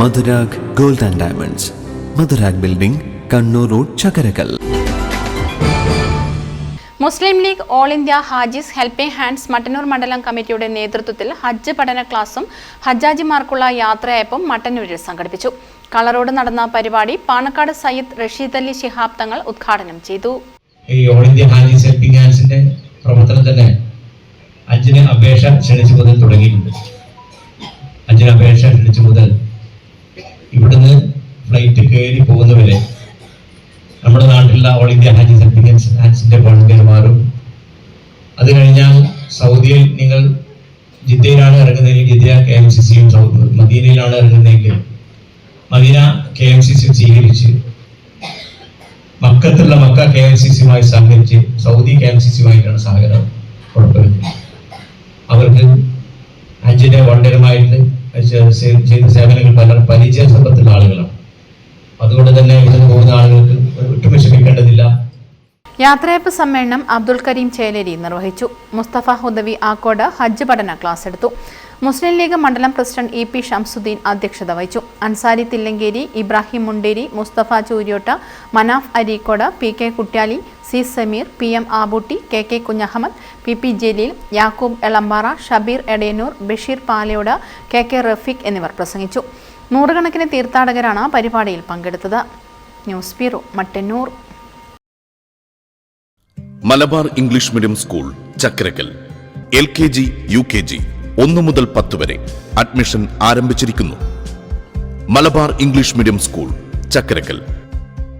Madhurag gold and diamonds. Madhurag building Kannur road Chakkarakkal. Muslim League all India Hajis helping hands Mattannur മണ്ഡലം കമ്മിറ്റിയുടെ നേതൃത്വത്തിൽ ഹജ്ജ് പഠന ക്ലാസും ഹജ്ജാജിമാർക്കുള്ള യാത്രയയപ്പും മട്ടന്നൂരിൽ സംഘടിപ്പിച്ചു. കളറോട് നടന്ന പരിപാടി പാണക്കാട് സയ്യിദ് റഷീദ് അലി ശിഹാബ് തങ്ങൾ ഉദ്ഘാടനം ചെയ്തു. ഈ ഓൾ ഇന്ത്യ ഹാജിസ് ഹെൽപ്പിംഗ് ഹാൻഡ്സിന്റെ പ്രവർത്തനം തന്നെ അഞ്ചിന് അപേക്ഷ ക്ഷണിച്ചു മുതൽ തുടങ്ങിയിട്ടുണ്ട്. അഞ്ചിന് അപേക്ഷ ക്ഷണിച്ചു മുതൽ ഇവിടുന്ന് കയറി പോകുന്നവരെ നമ്മുടെ നാട്ടിലുള്ള ഓൾ ഇന്ത്യ ഹാജി ഹെൽപ്പിംഗ് ഹാജിന്റെ വോളണ്ടിയർമാരും അത് കഴിഞ്ഞാൽ സൗദിയിൽ നിങ്ങൾ ജിദ്ദയിലാണ് ഇറങ്ങുന്നതെങ്കിൽ ജിദ്ദ കെ എം സി സിയും മദീനയിലാണ് ഇറങ്ങുന്നതെങ്കിൽ മദീന കെ എം സി സിയും സ്വീകരിച്ച് മക്കത്തുള്ള മക്ക കെ എം സി സിയുമായി സഹകരിച്ച് സൗദി കെ എം സി സിയുമായിട്ടാണ് സഹകരണം കൊടുക്കുന്നത് അവർക്ക് ഹജ്ജിന്റെ വണ്ടരമായിട്ട് ചെയ്ത സേവനങ്ങൾ പല പരിചയ സമ്പത്തുള്ള ആളുകളാണ്. യാത്രയപ്പ് സമ്മേളനം അബ്ദുൽ കരീം ചേലേരി നിർവഹിച്ചു. മുസ്തഫ ഹുദവി ആക്കോട് ഹജ്ജ് പഠന ക്ലാസ് എടുത്തു. മുസ്ലിം ലീഗ് മണ്ഡലം പ്രസിഡന്റ് ഇ പി ഷംസുദ്ദീൻ അധ്യക്ഷത വഹിച്ചു. Ansari Thillankeri Ibrahim Munderi Musthafa Chooryotta Manaf Areekode P K Kuttyali C Sameer P M Abooty K K Kunhahammed P P Jaleel Yakoob Elambara Shabeer Edayannur Basheer Palayode K K Rafeeq എന്നിവർ പ്രസംഗിച്ചു. നൂറുകണക്കിന് തീർത്ഥാടകരാണ് പരിപാടിയിൽ പങ്കെടുത്തത്. News bureau Mattannur. Malabar English medium school Chakkarakkal L K G U K G ഒന്ന് മുതൽ പത്ത് വരെ അഡ്മിഷൻ ആരംഭിച്ചിരിക്കുന്നു. Malabar English medium school Chakkarakkal